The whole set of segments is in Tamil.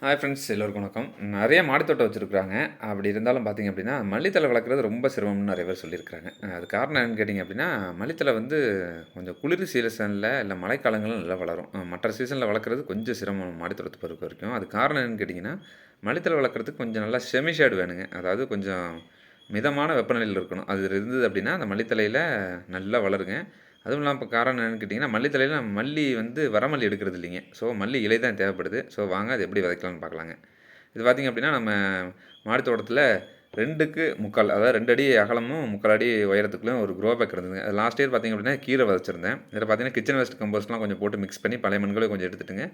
ஹாய் ஃப்ரெண்ட்ஸ் எல்லோருக்கும் வணக்கம். நிறைய மாடித்தோட்டம் வச்சுருக்குறாங்க. அப்படி இருந்தாலும் பார்த்திங்க அப்படின்னா மல்லித்தலை வளர்க்குறது ரொம்ப சிரமம்னு நிறைய பேர் சொல்லியிருக்கிறாங்க. அது காரணம் என்னன்னு கேட்டிங்க அப்படின்னா மல்லித்தலை வந்து கொஞ்சம் குளிர் சீசனில் இல்லை மழைக்காலங்களும் நல்லா வளரும். மற்ற சீசனில் வளர்க்குறது கொஞ்சம் சிரமம் மாடித்தோட்டத்தை பொறுத்த வரைக்கும். அது காரணம் என்னன்னு கேட்டிங்கன்னா மல்லித்தலை வளர்க்குறதுக்கு கொஞ்சம் நல்லா செமிஷேடு வேணுங்க. அதாவது கொஞ்சம் மிதமான வெப்பநிலையில் இருக்கணும். அது இருந்தது அப்படின்னா அந்த மல்லித்தலையில் நல்லா வளருங்க. அதுவும் இல்லாமல் இப்போ காரணம் என்னென்னு கேட்டிங்கன்னா மல்லித்தலையில் மல்லி வந்து வரமல்லி எடுக்கிறது இல்லைங்க. ஸோ மல்லி இலை தான் தேவைப்படுது. ஸோ வாங்க அது எப்படி விதைக்கலாம்னு பார்க்கலாங்க. இது பார்த்திங்க அப்படின்னா நம்ம மாடி தோட்டத்தில் ரெண்டுக்கு முக்கால் அதாவது ரெண்டு அடி அகலமும் முக்கால் அடி உயரத்துக்குள்ளேயும் ஒரு க்ரோ பேக் இருந்ததுங்க. அது லாஸ்ட் இயர் பார்த்திங்க அப்படின்னா கீரை வதச்சிருந்தேன். இதில் பார்த்தீங்கன்னா கிச்சன் வேஸ்ட் கம்போஸ்ட்லாம் கொஞ்சம் போட்டு மிக்ஸ் பண்ணி பழைய மண்களை கொஞ்சம் எடுத்துட்டுங்க.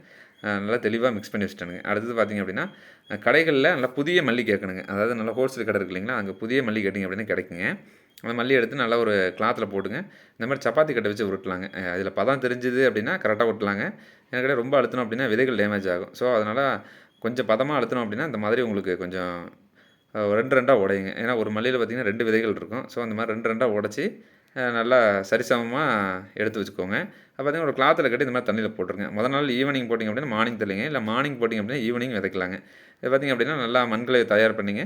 நல்லா தெளிவாக மிக்ஸ் பண்ணி வச்சுட்டானுங்க. அடுத்தது பார்த்திங்க அப்படின்னா கடைகளில் நல்லா புதிய மல்லி கேட்கணுங்க. அதாவது நல்லா ஹோல்சேல் கடை இருக்கு இல்லைங்களா அங்கே புதிய மல்லி கேட்டிங்க அப்படின்னா கிடைக்குங்க. அந்த மல்லி எடுத்து நல்லா ஒரு கிளாத்தில் போட்டுங்க. இந்த மாதிரி சப்பாத்தி கட்டை வச்சு உருட்டலாங்க. அதில் பதம் தெரிஞ்சுது அப்படின்னா கரெக்டாக உருட்டலாங்க. எனக்கு ரொம்ப அழுத்தணும் அப்படின்னா விதைகள் டேமேஜ் ஆகும். ஸோ அதனால் கொஞ்சம் பதமாக அழுத்தணும் அப்படின்னா இந்த மாதிரி உங்களுக்கு கொஞ்சம் ரெண்டு ரெண்டாக உடையுங்க. ஏன்னா ஒரு மல்லியில் பார்த்திங்கன்னா ரெண்டு விதைகள் இருக்கும். ஸோ அந்த மாதிரி ரெண்டு ரெண்டாக உடச்சி நல்லா சரிசமமாக எடுத்து வச்சுக்கோங்க. அப்போ பார்த்திங்கன்னா ஒரு கிளாத்தில் கட்டி இந்த மாதிரி தண்ணியில் போட்டுருங்க. முதல் நாள் ஈவினிங் போட்டிங்க அப்படின்னா மார்னிங் தெளிங்க இல்லை மார்னிங் போட்டிங்க அப்படின்னா ஈவினிங் விதைக்கலாங்க. இது பார்த்திங்க அப்படின்னா நல்லா மண்களை தயார் பண்ணிங்க.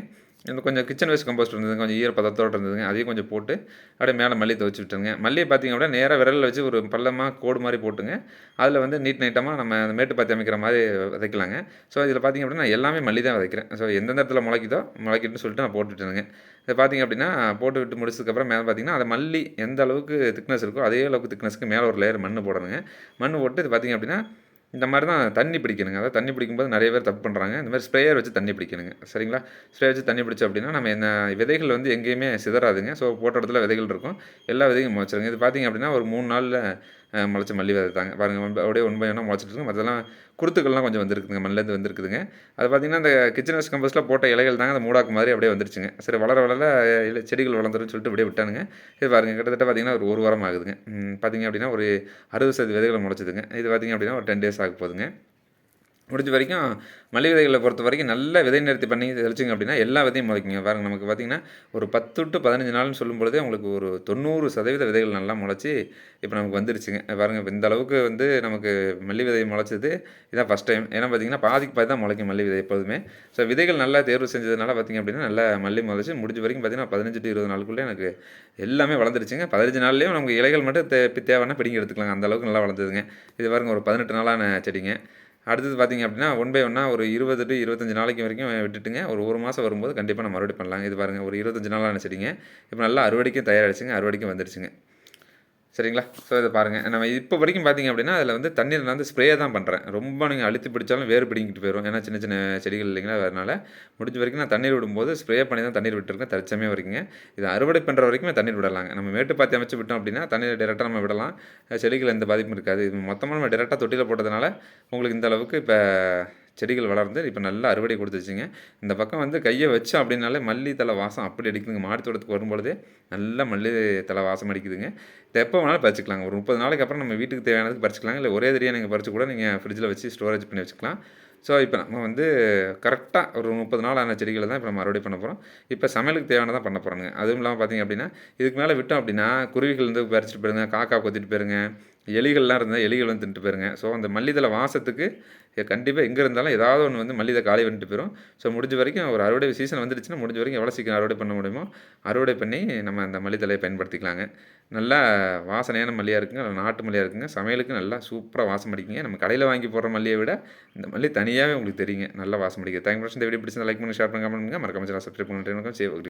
இந்த கொஞ்சம் கிச்சன் வேஸ்ட் கம்போஸ்ட் இருந்தது கொஞ்சம் ஈரப்பதத்தோடு இருந்ததுங்க அதையும் கொஞ்சம் போட்டு அப்படியே மேலே மல்லி துவச்சி விட்டுருங்க மல்லியை பார்த்திங்க அப்படின்னா நேராக விரலில் வச்சு ஒரு பள்ளமாக கோடு மாதிரி போட்டுங்க. அதில் வந்து நீட் நைட்டமாக நம்ம அந்த மேட்டு பாத்தி அமைக்கிற மாதிரி விதைக்கலாங்க. ஸோ இதில் பார்த்திங்க அப்படின்னா எல்லாமே மல்லி தான் விதைக்கிறேன். ஸோ எந்தெந்த இடத்துல முளைக்குதோ முளைக்கிட்டுன்னு சொல்லிட்டு நான் போட்டுட்டுருங்க இதை பார்த்திங்க அப்படின்னா போட்டு விட்டு முடிச்சதுக்கப்புறம் மேலே பார்த்திங்கன்னா அதை மல்லி எந்த அளவுக்கு திக்னஸ் இருக்கோ அதே அளவுக்கு திக்னஸ்க்கு மேலே ஒரு லேயர் மண் போடணுங்க. மண் போட்டு இது பார்த்திங்க அப்படின்னா இந்த மாதிரி தான் தண்ணி பிடிக்கணுங்க. அதாவது தண்ணி பிடிக்கும்போது நிறைய பேர் தப்பு பண்ணுறாங்க இந்த மாதிரி ஸ்ப்ரேயர் வச்சு தண்ணி பிடிக்கணுங்க. சரிங்களா? ஸ்ப்ரே வச்சு தண்ணி பிடிச்சோம் அப்படின்னா நம்ம என்ன விதைகள் வந்து எங்கேயுமே சிதறாதுங்க. ஸோ போட்ட இடத்துல விதைகள் இருக்கும். எல்லா விதையும் முளைச்சிருங்க இது பார்த்திங்க அப்படின்னா ஒரு மூணு நாளில் முளைச்ச மல்லி விதை தாங்க பாருங்கள் அப்படியே ஒன் பை ஒன்னாக முளைச்சிட்டு மற்றெல்லாம் குருத்துக்கள்லாம் கொஞ்சம் வந்துருக்குதுங்க மண்ணிலேருந்து வந்துருக்குதுங்க. அது பார்த்திங்கன்னா அந்த கிச்சன் வேஸ்ட் கம்போஸ்ட்டில் போட்ட இலைகள் தாங்க அந்த மூடாக்கு மாதிரி அப்படியே வந்துருச்சுங்க. சரி வளர வளர இல்லை செடிகள் வளர்ந்துருன்னு சொல்லிட்டு அப்படியே விட்டானுங்க. இது பாருங்கள் கிட்டத்தட்ட பார்த்திங்கன்னா ஒரு ஒரு வாரம் ஆகுதுங்க. பார்த்திங்க அப்படின்னா ஒரு அறுபது சதவீத விதைகள் முளைச்சிதுங்க. இது பார்த்திங்க அப்படின்னா ஒரு டென் டேஸ் ஆக போகுதுங்க. முடிஞ்ச வரைக்கும் மல்லிகை விதைகளை பொறுத்த வரைக்கும் நல்ல விதை நிறுத்தி பண்ணி தெளிச்சிங்க அப்படின்னா எல்லா விதையும் முளைக்குங்க. பாருங்கள் நமக்கு பார்த்திங்கன்னா ஒரு பத்து டு பதினஞ்சு நாள்னு சொல்லும் பொழுதே உங்களுக்கு ஒரு தொண்ணூறு சதவீத விதைகள் நல்லா முளைச்சி இப்போ நமக்கு வந்துருச்சுங்க. பாருங்கள் இந்த அளவுக்கு வந்து நமக்கு மல்லி விதை முளைச்சது. இதான் ஃபஸ்ட் டைம் ஏன்னா பார்த்திங்கன்னா பாதிக்கு பாதி தான் முளைக்கும் மல்லி விதை எப்போதுமே ஸோ விதைகள் நல்லா தேர்வு செஞ்சதுனால பார்த்திங்க அப்படின்னா நல்லா மல்லி முளைச்சி முடிஞ்ச வரைக்கும் பார்த்திங்கன்னா பதினஞ்சு டு இருபது நாளுக்குள்ளே எனக்கு எல்லாமே வளர்ந்துருச்சுங்க. பதினஞ்சு நாள்லேயும் நமக்கு இலைகள் மட்டும் தே தேவைன்னா பிடிங்கி எடுத்துக்கலாங்க. அந்தளவுக்கு நல்லா வளர்ந்ததுங்க. இது பாருங்கள் ஒரு பதினெட்டு நாளான செடிங்க. அடுத்தது பார்த்திங்க அப்படின்னா ஒன் பை ஒன்னாக ஒரு இருபது டு இருபத்தஞ்சி நாளைக்கு வரைக்கும் விட்டுட்டுங்க. ஒரு ஒரு மாதம் வரும்போது கண்டிப்பாக நம்ம மறுபடியும் பண்ணலாங்க. இது பாருங்கள் ஒரு இருபத்தஞ்சி நாளாக செடிங்க இப்போ நல்லா அறுவடைக்கும் தயாராகிடுச்சுங்க அறுவடைக்கும் வந்துடுச்சுங்க சரிங்களா? ஸோ இதை பாருங்கள் நம்ம இப்போ வரைக்கும் பார்த்திங்க அப்படின்னா அதில் வந்து தண்ணீர் நான் வந்து ஸ்ப்ரே தான் பண்ணுறேன் ரொம்ப நீங்கள் அழுத்தி பிடிச்சாலும் வேறு பிடிங்கிட்டு போயிடும் ஏன்னா சின்ன சின்ன செடிகள் இல்லைங்களா அதனால் முடிஞ்ச வரைக்கும் நான் தண்ணீர் விடும்போது ஸ்ப்ரே பண்ணி தான் தண்ணீர் விட்டுருக்கேன். தற்சமே வரைக்கும் இது அறுவடை பண்ணுற வரைக்கும் தண்ணீர் விடலாங்க. நம்ம மேட்டு பார்த்து அமைச்சு விட்டோம் அப்படின்னா தண்ணீர் டேரெக்டாக நம்ம விடலாம். செடிகள் எந்த பாதிப்பும் இருக்காது. இது மொத்தமாக நம்ம டேரெக்டாக தொட்டியில் போட்டதுனால உங்களுக்கு இந்த அளவுக்கு இப்போ செடிகள் வளர்ந்து இப்போ நல்லா அறுவடை கொடுத்துச்சுங்க இந்த பக்கம் வந்து கையை வச்சோம் அப்படின்னாலே மல்லி தலை வாசம் அப்படி அடிக்குதுங்க. மாடி தோட்டத்துக்கு வரும்பொழுதே நல்லா மல்லி தலை வாசம் அடிக்குதுங்க. இதை எப்போ வேணாலும் பறிச்சிக்கலாங்க ஒரு முப்பது நாளைக்கு அப்புறம் நம்ம வீட்டுக்கு தேவையானதுக்கு பறிச்சிக்கலாம். இல்லை ஒரே தெரியாக நீங்கள் பறிச்சு கூட நீங்கள் ஃப்ரிட்ஜில் வச்சு ஸ்டோரேஜ் பண்ணி வச்சுக்கலாம். ஸோ இப்போ நம்ம வந்து கரெக்டாக ஒரு முப்பது நாள் ஆன செடிகளை தான் இப்போ நம்ம அறுவடை பண்ண போகிறோம் இப்போ சமையலுக்கு தேவையானதான் பண்ண போகிறோங்க அதுவும் இல்லாமல் பார்த்திங்க அப்படின்னா இதுக்கு மேலே விட்டோம் அப்படின்னா குருவிகள் வந்து பறிச்சிட்டு போயிருங்க காக்கா கொத்திட்டு போயிருங்க. எலிகள்லாம் இருந்தால் எலிகள் வந்து தின்ட்டு போயிருங்க. ஸோ அந்த மல்லிதழை வாசத்துக்கு கண்டிப்பாக எங்கே இருந்தாலும் ஏதாவது ஒன்று வந்து மல்லிதை காலி வந்துட்டு போயிடும் ஸோ முடிஞ்ச வரைக்கும் ஒரு அறுவடை சீசன் வந்துடுச்சுன்னா முடிஞ்ச வரைக்கும் எவ்வளோ சீக்கிரம் அறுவடை பண்ண முடியுமோ அறுவடை பண்ணி நம்ம அந்த மல்லித்தலையை பயன்படுத்திக்கலாங்க. நல்லா வாசனையான மல்லியாக இருக்குங்க. நாட்டு மல்லியாக இருக்குங்க. சமையலுக்கு நல்லா சூப்பராக வாசம் அடிக்குங்க. நம்ம கடையில் வாங்கி போடுற மல்லியை விட இந்த மல்லி தனியாகவே உங்களுக்கு தெரியுங்க. நல்லா வாசம் அடிக்குது. தேங்க் பிரச்சனை வீடியோ பிடிச்சி லைக் பண்ணி ஷேர் பண்ணி கமெண்ட் மறக்காம சப்ஸ்கிரைப் பண்ணிட்டு சேவ்